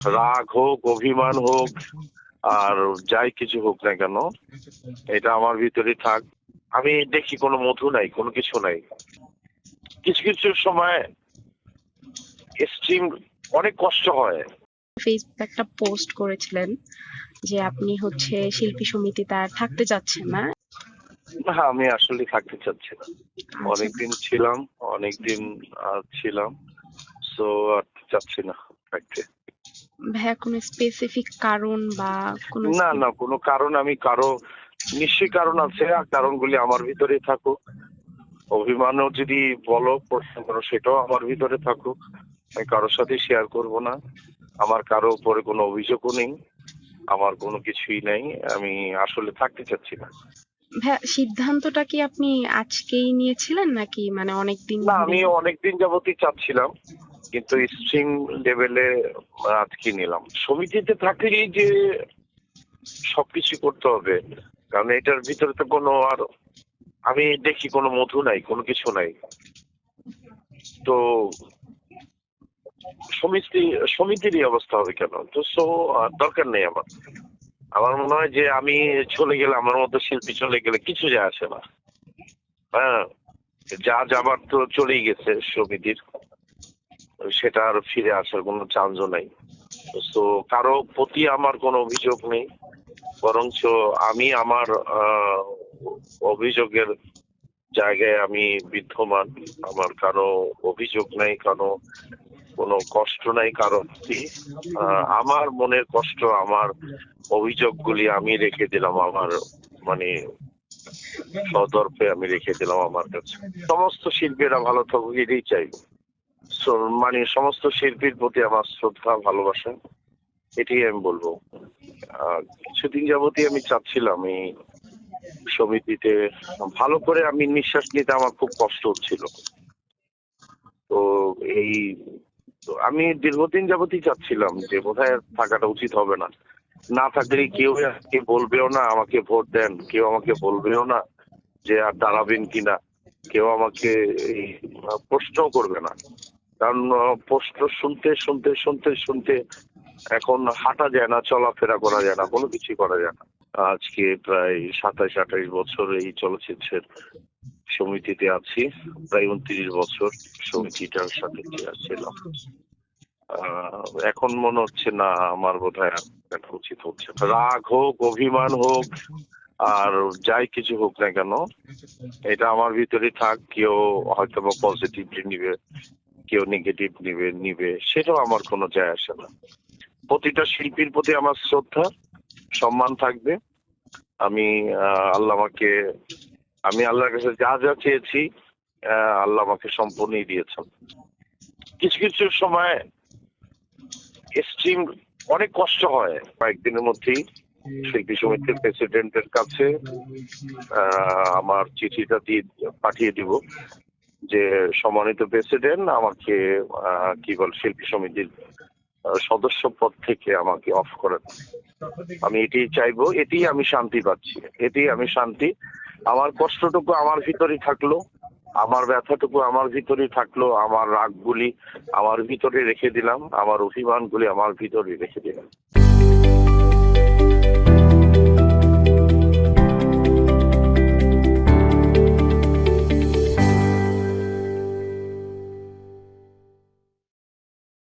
রাগ হোক অভিমান হোক আর যাই কিছু হোক না কেন এটা আমার ভিতরে থাক। আমি দেখি কোনো মধু নাই কোনো কিছু নাই। কিছু কিছু সময় এক্সট্রিম অনেক কষ্ট হয়। ফেসবুকে একটা পোস্ট করেছিলেন যে আপনি হচ্ছে শিল্পী সমিতিতে আর থাকতে চাচ্ছেন না। না আমি আসলে থাকতে চাচ্ছি না। অনেকদিন ছিলাম অনেকদিন ছিলাম সো আর চাচ্ছি না থাকতে। ভাইয়া কোনো স্পেসিফিক কারণ বা কোনো না না কোনো কারণ আমি কারও নিশ্চয়ই কারণ আছে আর কারণগুলি আমার ভিতরে থাকুক। অভিমানও যদি বলো প্রশ্ন করো সেটাও আমার ভিতরে থাকুক। আমি কারোর সাথে শেয়ার করব না। আমার কারও উপরে কোনো অভিযোগও নেই। আমার কোনো কিছুই নেই। আমি আসলে থাকতে চাচ্ছি না। সিদ্ধান্তটা কি আপনি আজকেই নিয়েছিলেন নাকি? মানে অনেকদিন না? আমি অনেকদিন যাবতই চাচ্ছিলাম। কিন্তু স্ট্রিং লেভেলে আজকে নিলাম। সমিতিতে থাকলেই যে সবকিছু করতে হবে, কারণ এটার ভিতরে তো কোনো আর আমি দেখি কোনো মধু নাই, কোনো কিছু নাই। তো সমিতি, সমিতিরই অবস্থা হবে কেন? তো সো দরকার নেই আমার। আমার মনে হয় যে আমি চলে গেলে, আমার মতো শিল্পী চলে গেলে কিছু যায় আসে না। হ্যাঁ যা যাবার তো চলেই গেছে সমিতির। সেটা আর ফিরে আসার কোনো চান্সও নাই। তো কারও প্রতি আমার কোনো অভিযোগ নেই বরঞ্চ আমি আমার অভিযোগের জায়গায় আমি বিদ্যমান। আমার কারও অভিযোগ নাই কারও কোনো কষ্ট নাই কারও প্রতি। আহ, আমার মনের কষ্ট আমার অভিযোগগুলি আমি রেখে দিলাম আমার মানে সদর্পে আমি রেখে দিলাম আমার কাছে। সমস্ত শিল্পীরা ভালো থাকুক এটাই চাই। So, মানে সমস্ত শিল্পীর প্রতি আমার শ্রদ্ধা, ভালোবাসা, এটাই আমি বলব। কিছুদিন যাবতই আমি চাচ্ছিলাম এই সমিতিতে। ভালো করে আমি নিঃশ্বাস নিতে আমার খুব কষ্ট হচ্ছিল। তো এই আমি দীর্ঘদিন যাবতই চাচ্ছিলাম যে বোধহয় থাকাটা উচিত হবে না। না থাকলে কেউ আমাকে বলবেও না, আমাকে ভোট দেন, কেউ আমাকে বলবেও না যে আর দাঁড়াবেন কিনা। কেউ আমাকে প্রশ্নও করবে না। কারণ প্রশ্ন শুনতে শুনতে শুনতে শুনতে এখন হাঁটা যায় না, চলাফেরা করা যায় না, কোনো কিছুই করা যায় না। আজকে প্রায় সাতাশ, আঠাশ বছর এই চলচ্চিত্রের সমিতিতে আছি, প্রায় উনত্রিশ বছর সমিতিটার সাথে ছিলাম। এখন মনে হচ্ছে না আমার বোধ হয় উচিত হচ্ছে রাগ হোক, অভিমান হোক, আর যাই কিছু হোক না কেন, এটা আমার ভিতরে থাক, কেউ হয়তো বা পজিটিভলি নিবে। কেউ নেগেটিভ নিবে নিবে, সেটাও আমার কোনো যায় আসে না। প্রতিটা শিল্পীর প্রতি আমার শ্রদ্ধা, সম্মান থাকবে। আমি আল্লাহ আমাকে, আমি আল্লাহর কাছে যা যা চেয়েছি আল্লাহ আমাকে সম্পূর্ণই দিয়েছেন। কিছু কিছু সময় এক্সট্রিম অনেক কষ্ট হয়। কয়েকদিনের মধ্যেই শিল্পী সমিতির প্রেসিডেন্টের কাছে আমার চিঠিটা দিয়ে, পাঠিয়ে দিব। যে সম্মানিত প্রেসিডেন্ট আমাকে কি বল, শিল্পী সমিতির সদস্য পদ থেকে আমাকে অফ করেন আমি এটাই চাইব, এতেই আমি শান্তি পাচ্ছি, এতেই আমি শান্তি। আমার কষ্টটুকু আমার ভিতরেই থাকল, আমার ব্যথাটুকু আমার ভিতরেই থাকল, আমার রাগগুলি আমার ভিতরে রেখে দিলাম, আমার অভিমানগুলি আমার ভিতরে রেখে দিলাম।